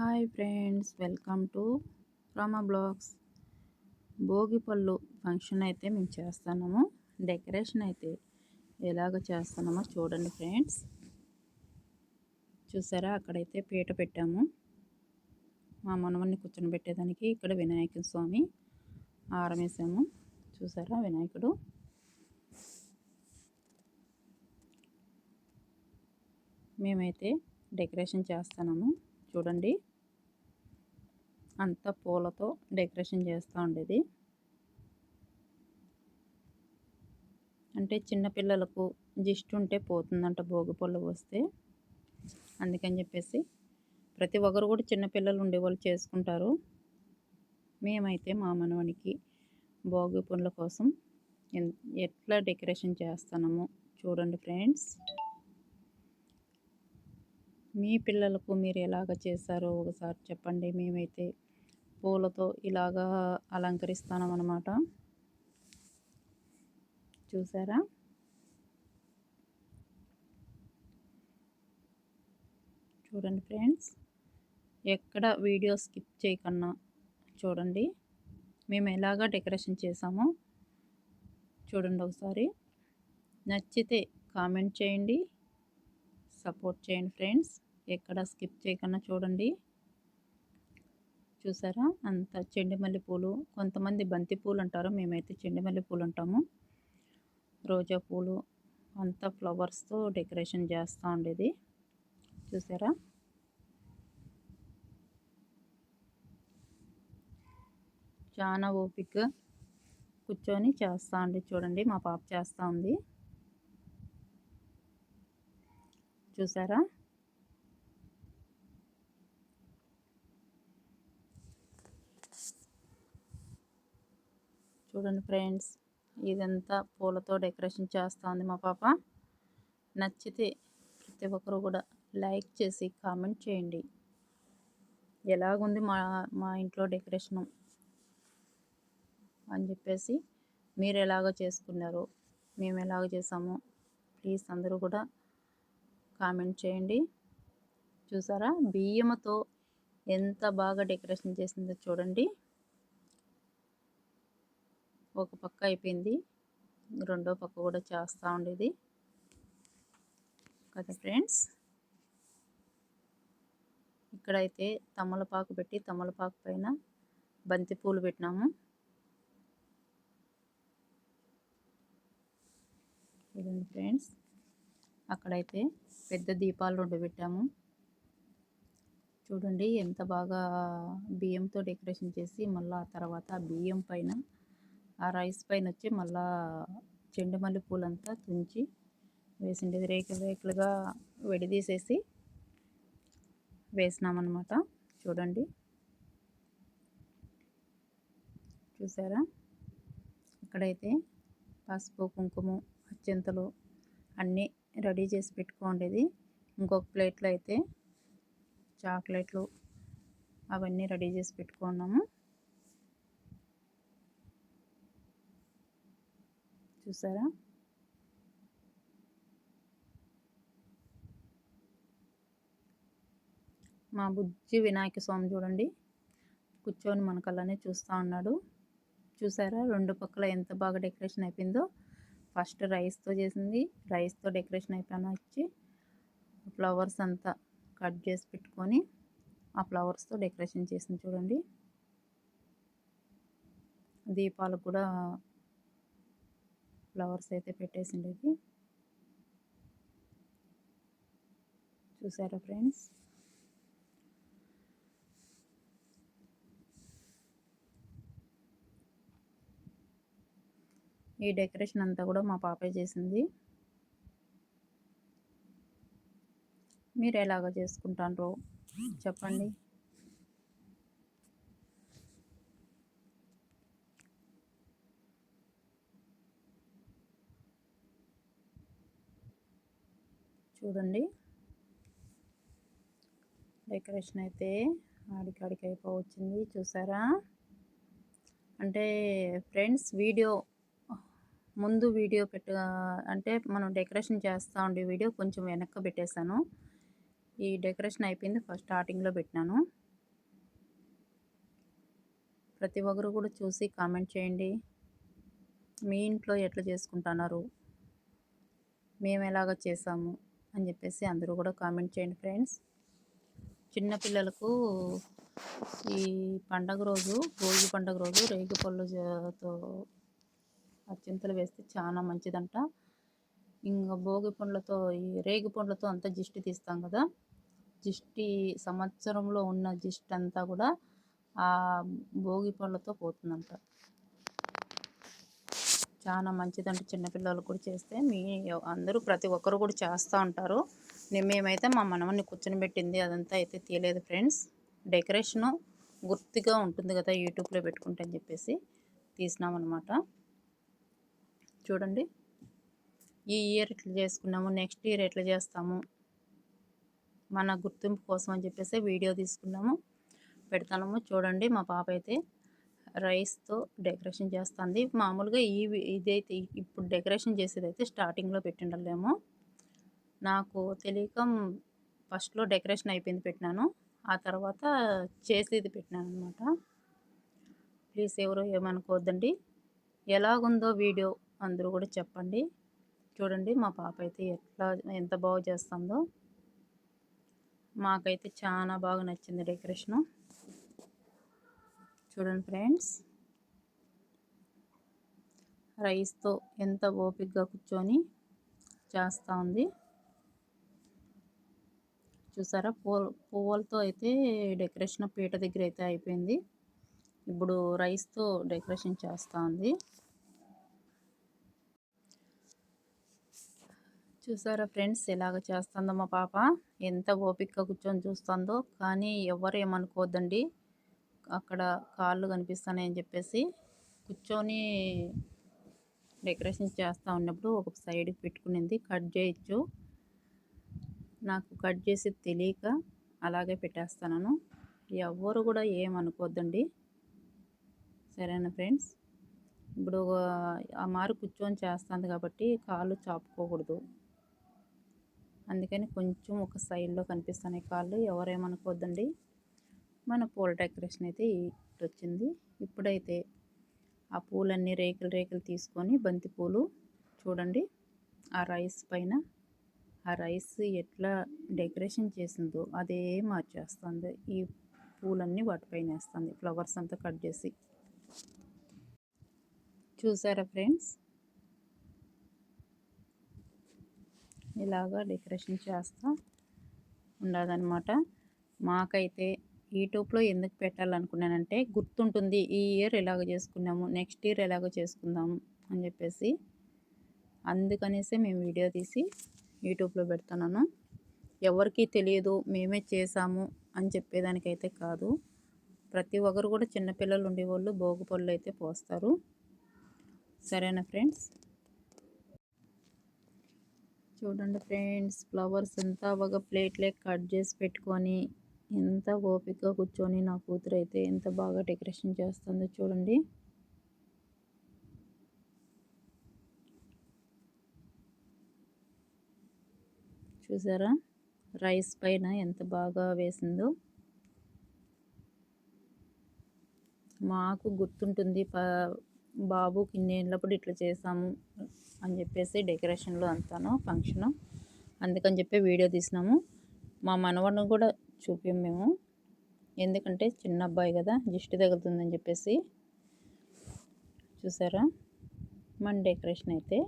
Hi friends welcome to Rama blogs. Bhogi పళ్ళు function అయితే మేము చేస్తున్నాము. డెకరేషన్ అయితే ఎలాగ చేస్తున్నామో చూడండి ఫ్రెండ్స్. చూసారా? అక్కడైతే పీట పెట్టాము. మా మనవన్ని కూర్చొని పెట్టేదానికి ఇక్కడ వినాయక స్వామి ఆరమేసాము చూసారా వినాయకుడు? మేమైతే డెకరేషన్ చేస్తున్నాము. చూడండి. అంతా పూలతో డెకరేషన్ చేస్తూ ఉండేది. అంటే చిన్నపిల్లలకు జిస్ట్ ఉంటే పోతుందంట భోగి పళ్ళు వస్తే అందుకని చెప్పేసి ప్రతి ఒక్కరు కూడా చిన్నపిల్లలు ఉండేవాళ్ళు చేసుకుంటారు. మేమైతే మా మనవనికి భోగి పనుల కోసం ఎట్లా డెకరేషన్ చేస్తున్నామో చూడండి ఫ్రెండ్స్. మీ పిల్లలకు మీరు ఎలాగ చేశారో ఒకసారి చెప్పండి. మేమైతే పూలతో ఇలాగా అలంకరిస్తాను అన్నమాట చూసారా? చూడండి ఫ్రెండ్స్ ఎక్కడ వీడియో స్కిప్ చేయకన్నా చూడండి మేము ఎలాగా డెకరేషన్ చేసామో చూడండి ఒకసారి. నచ్చితే కామెంట్ చేయండి సపోర్ట్ చేయండి ఫ్రెండ్స్ ఎక్కడ స్కిప్ చేయకుండా చూడండి. చూసారా? అంత చెండిమల్లి పూలు కొంతమంది బంతి పూలు అంటారు మేమైతే చెండిమల్లి పూలు అంటాము. రోజా పూలు అంతా ఫ్లవర్స్తో డెకరేషన్ చేస్తూ ఉండేది. చూసారా? చాలా ఓపిక కూర్చొని చేస్తూ ఉండి చూడండి మా పాప చేస్తూ ఉంది. చూసారా? చూడండి ఫ్రెండ్స్. ఇదంతా పూలతో డెకరేషన్ చేస్తూ ఉంది మా పాప. నచ్చితే ప్రతి ఒక్కరు కూడా లైక్ చేసి కామెంట్ చేయండి. ఎలాగుంది మా మా ఇంట్లో డెకరేషను? అని చెప్పేసి మీరు ఎలాగో చేసుకున్నారు మేము ఎలాగ చేసాము ప్లీజ్ అందరూ కూడా కామెంట్ చేయండి. చూసారా? బియ్యముతో ఎంత బాగా డెకరేషన్ చేసిందో చూడండి. ఒక పక్క అయిపోయింది. రెండో పక్క కూడా చేస్తూ ఉండేది. కదా ఫ్రెండ్స్. ఇక్కడైతే తమలపాకు పెట్టి తమలపాకు పైన బంతి పూలు పెట్టినాము. చూడండి ఫ్రెండ్స్. అక్కడైతే పెద్ద దీపాలు రెండు పెట్టాము. చూడండి ఎంత బాగా బియ్యంతో డెకరేషన్ చేసి మళ్ళీ ఆ తర్వాత బియ్యం పైన ఆ రైస్ పైన వచ్చి మళ్ళా చెండు మల్లె పూలంతా తుంచి వేసిండేది రేకులు రేకులుగా విడదీసేసి వేసినామన్నమాట. చూడండి. చూసారా? ఇక్కడైతే పసుపు కుంకుమ అత్యంతలు అన్నీ రెడీ చేసి పెట్టుకోండేది. ఇంకొక ప్లేట్లో అయితే చాక్లెట్లు అవన్నీ రెడీ చేసి పెట్టుకున్నాము. చూసారా? మా బుజ్జి వినాయక స్వామి చూడండి. కూర్చొని మన కళ్ళనే చూస్తూ ఉన్నాడు. చూసారా? రెండు పక్కల ఎంత బాగా డెకరేషన్ అయిపోయిందో. ఫస్ట్ రైస్తో చేసింది. రైస్తో డెకరేషన్ అయిపోయినా వచ్చి ఫ్లవర్స్ అంతా కట్ చేసి పెట్టుకొని ఆ ఫ్లవర్స్తో డెకరేషన్ చేసింది చూడండి. దీపాలు కూడా ఫ్లవర్స్ అయితే పెట్టేసిండేది చూసారా ఫ్రెండ్స్? ఈ డెకరేషన్ అంతా కూడా మా పాపే చేసింది. మీరు ఎలాగ చేసుకుంటారో చెప్పండి. చూడండి. డెకరేషన్ అయితే ఆడికాడికి అయిపోవచ్చింది చూసారా? అంటే ఫ్రెండ్స్ వీడియో ముందు వీడియో పెట్ట అంటే మనం డెకరేషన్ చేస్తూ ఉండే వీడియో కొంచెం వెనక్కి పెట్టేశాను. ఈ డెకరేషన్ అయిపోయింది ఫస్ట్ స్టార్టింగ్లో పెట్టినాను. ప్రతి ఒక్కరు కూడా చూసి కామెంట్ చేయండి. మీ ఇంట్లో ఎట్లా చేసుకుంటున్నారు? మేము ఎలాగ చేసాము? అని చెప్పేసి అందరూ కూడా కామెంట్ చేయండి ఫ్రెండ్స్. చిన్నపిల్లలకు ఈ పండగ రోజు భోగి పండగ రోజు రేగి పళ్ళుతో అత్యంతలు వేస్తే చాలా మంచిదంట. ఇంకా భోగి పండ్లతో ఈ రేగి పండ్లతో అంతా జిష్టి తీస్తాం కదా. జిష్టి సంవత్సరంలో ఉన్న జిష్టి అంతా కూడా ఆ భోగి పళ్ళతో పోతుందంట. చాలా మంచిదంటే చిన్నపిల్లలు కూడా చేస్తే. మీ అందరూ ప్రతి ఒక్కరు కూడా చేస్తూ ఉంటారు. మేమైతే మా మనమని కూర్చొని పెట్టింది అదంతా అయితే తీయలేదు ఫ్రెండ్స్. డెకరేషను గుర్తుగా ఉంటుంది కదా యూట్యూబ్లో పెట్టుకుంటా అని చెప్పేసి తీసినామన్నమాట. చూడండి. ఈ ఇయర్ ఎట్లా చేసుకున్నాము నెక్స్ట్ ఇయర్ ఎట్లా చేస్తాము మన గుర్తింపు కోసం అని చెప్పేసి వీడియో తీసుకున్నాము. పెడతాము చూడండి మా పాప అయితే రైస్తో డెకరేషన్ చేస్తుంది. మామూలుగా ఈ ఇదైతే ఇప్పుడు డెకరేషన్ చేసేది అయితే స్టార్టింగ్లో పెట్టిండలేము. నాకు తెలియక ఫస్ట్లో డెకరేషన్ అయిపోయింది పెట్టినాను. ఆ తర్వాత చేసేది పెట్టినాను అనమాట ప్లీజ్ ఎవరు ఏమనుకోవద్దండి. ఎలాగుందో వీడియో అందరూ కూడా చెప్పండి. చూడండి మా పాప అయితే ఎట్లా ఎంత బాగా చేస్తుందో. మాకైతే చాలా బాగా నచ్చింది డెకరేషను. చూడండి ఫ్రెండ్స్. రైస్తో ఎంత ఓపిక్గా కూర్చొని చేస్తూ ఉంది. చూసారా? పువ్వు పువ్వులతో అయితే డెకరేషన్ పీట దగ్గర అయితే అయిపోయింది. ఇప్పుడు రైస్తో డెకరేషన్ చేస్తూ ఉంది. చూసారా ఫ్రెండ్స్? ఎలాగ చేస్తుందో మా పాప? ఎంత ఓపికగా కూర్చొని చూస్తుందో కానీ ఎవరు ఏమనుకోవద్దండి. అక్కడ కాళ్ళు కనిపిస్తున్నాయని చెప్పేసి కూర్చొని డెకరేషన్ చేస్తూ ఉన్నప్పుడు ఒక సైడ్కి పెట్టుకునింది. కట్ చేయొచ్చు నాకు కట్ చేసి తెలియక అలాగే పెట్టేస్తాను ఎవ్వరు కూడా ఏమనుకోద్దండి సరేనా ఫ్రెండ్స్? ఇప్పుడు ఆ మారు కూర్చొని చేస్తుంది కాబట్టి కాళ్ళు చాపుకోకూడదు. అందుకని కొంచెం ఒక సైడ్లో కనిపిస్తున్నాయి కాళ్ళు. ఎవరేమనుకోద్దండి మన పూల డెకరేషన్ అయితే వచ్చింది ఇప్పుడైతే ఆ పూలన్నీ రేకులు రేకులు తీసుకొని బంతి పూలు చూడండి. ఆ రైస్ పైన ఆ రైస్ ఎట్లా డెకరేషన్ చేసిందో అదే మార్చేస్తుంది. ఈ పూలన్నీ వాటిపైన వేస్తుంది. ఫ్లవర్స్ అంతా కట్ చేసి. చూసారా ఫ్రెండ్స్? ఇలాగా డెకరేషన్ చేస్తా ఉండదన్నమాట మాకైతే యూట్యూబ్లో ఎందుకు పెట్టాలనుకున్నానంటే గుర్తుంటుంది ఈ ఇయర్ ఎలాగ చేసుకున్నాము నెక్స్ట్ ఇయర్ ఎలాగ చేసుకుందాము అని చెప్పేసి. అందుకనేసి మేము వీడియో తీసి యూట్యూబ్లో పెడుతున్నాను. ఎవరికి తెలియదు మేమే చేసాము అని చెప్పేదానికైతే కాదు. ప్రతి ఒక్కరు కూడా చిన్నపిల్లలు ఉండేవాళ్ళు భోగి పళ్ళు అయితే పోస్తారు. సరేనా ఫ్రెండ్స్? చూడండి ఫ్రెండ్స్ ఫ్లవర్స్ ఎంత బాగా ప్లేట్లే కట్ చేసి పెట్టుకొని ఎంత ఓపికగా కూర్చొని నా కూతురు అయితే ఎంత బాగా డెకరేషన్ చేస్తుందో చూడండి. చూసారా? రైస్ పైన ఎంత బాగా వేసిందో. మాకు గుర్తుంటుంది ప బాబుకి ఇన్నేళ్ళప్పుడు ఇట్లా చేసాము అని చెప్పేసి డెకరేషన్లో అంతాను ఫంక్షను. అందుకని చెప్పి వీడియో తీసినాము. మా మనవడిని కూడా చూపాము మేము. ఎందుకంటే చిన్న అబ్బాయి కదా జిస్ట్ తగులుతుందని చెప్పేసి. చూసారా? మన డెకరేషన్ అయితే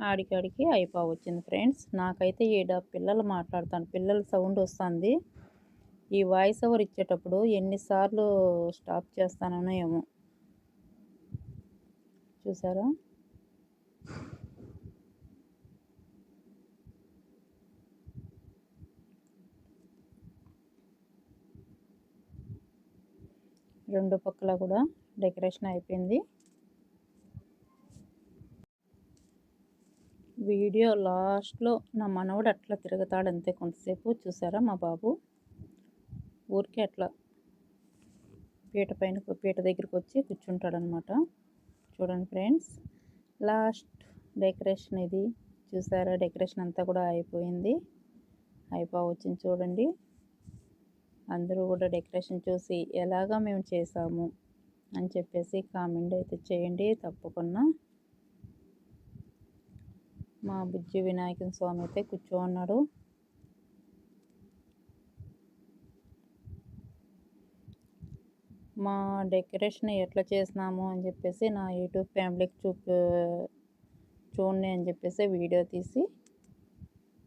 ఆడికాడికి అయిపో వచ్చింది ఫ్రెండ్స్ నాకైతే ఏడ పిల్లలు మాట్లాడుతాను. పిల్లల సౌండ్ వస్తుంది. ఈ వాయిస్ ఓవర్ ఇచ్చేటప్పుడు ఎన్నిసార్లు స్టాప్ చేస్తానో ఏమో. చూసారా? రెండు పక్కల కూడా డెకరేషన్ అయిపోయింది. వీడియో లాస్ట్లో నా మనవడు అట్లా తిరుగుతాడు అంతే కొంతసేపు. చూసారా మా బాబు? ఊరికే అట్లా పీట పైన పీట దగ్గరికి వచ్చి కూర్చుంటాడనమాట. చూడండి ఫ్రెండ్స్ లాస్ట్ డెకరేషన్ ఇది. చూసారా? డెకరేషన్ అంతా కూడా అయిపోయింది. అయిపో వచ్చింది చూడండి. అందరూ కూడా డెకరేషన్ చూసి ఎలాగా మేము చేసాము అని చెప్పేసి కామెంట్ అయితే చేయండి తప్పకుండా. మా బుజ్జి వినాయకుని స్వామి అయితే కూర్చోన్నాడు మా డెకరేషన్ ఎట్లా చేసినాము అని చెప్పేసి నా యూట్యూబ్ ఫ్యామిలీకి చూపి చూడండి అని చెప్పేసి వీడియో తీసి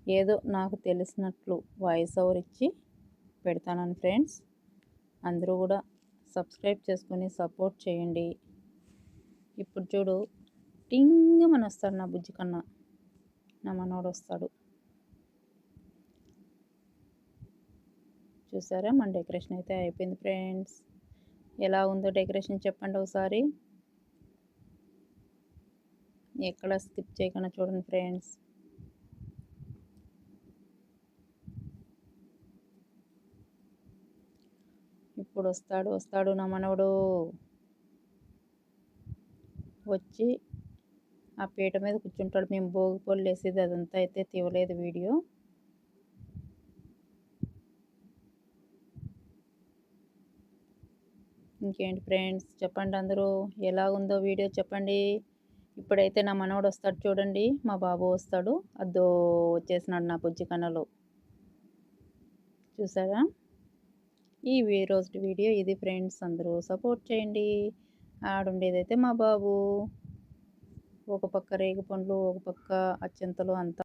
ఏదో నాకు తెలిసినట్లు వాయిస్ ఓవర్ ఇచ్చి పెడతానని ఫ్రెండ్స్. అందరూ కూడా సబ్స్క్రైబ్ చేసుకొని సపోర్ట్ చేయండి. ఇప్పుడు చూడు టింగ్ మన వస్తాడు నా బుజ్జి కన్నా. నా మనోడు వస్తాడు. చూసారా? మన డెకరేషన్ అయితే అయిపోయింది ఫ్రెండ్స్. ఎలా ఉందో డెకరేషన్ చెప్పండి ఒకసారి. ఎక్కడ స్కిప్ చేయకుండా చూడండి ఫ్రెండ్స్. ఇప్పుడు వస్తాడు వస్తాడు నా మనవడు. వచ్చి ఆ పీట మీద కూర్చుంటాడు. మేము భోగి పళ్ళు వేసేది అదంతా అయితే తీవలేదు వీడియో. ఇంకేంటి ఫ్రెండ్స్? చెప్పండి అందరూ. ఎలా ఉందో వీడియో చెప్పండి. ఇప్పుడైతే నా మనవడు వస్తాడు చూడండి. మా బాబు వస్తాడు. అద్దో వచ్చేసినాడు నా బుజ్జి కన్నలో. చూసారా? ఈ రోజు వీడియో ఇది ఫ్రెండ్స్ అందరూ సపోర్ట్ చేయండి. ఆడుండేదైతే మా బాబు. ఒక పక్క రేగు పండ్లు ఒక పక్క అత్యంతలు అంతా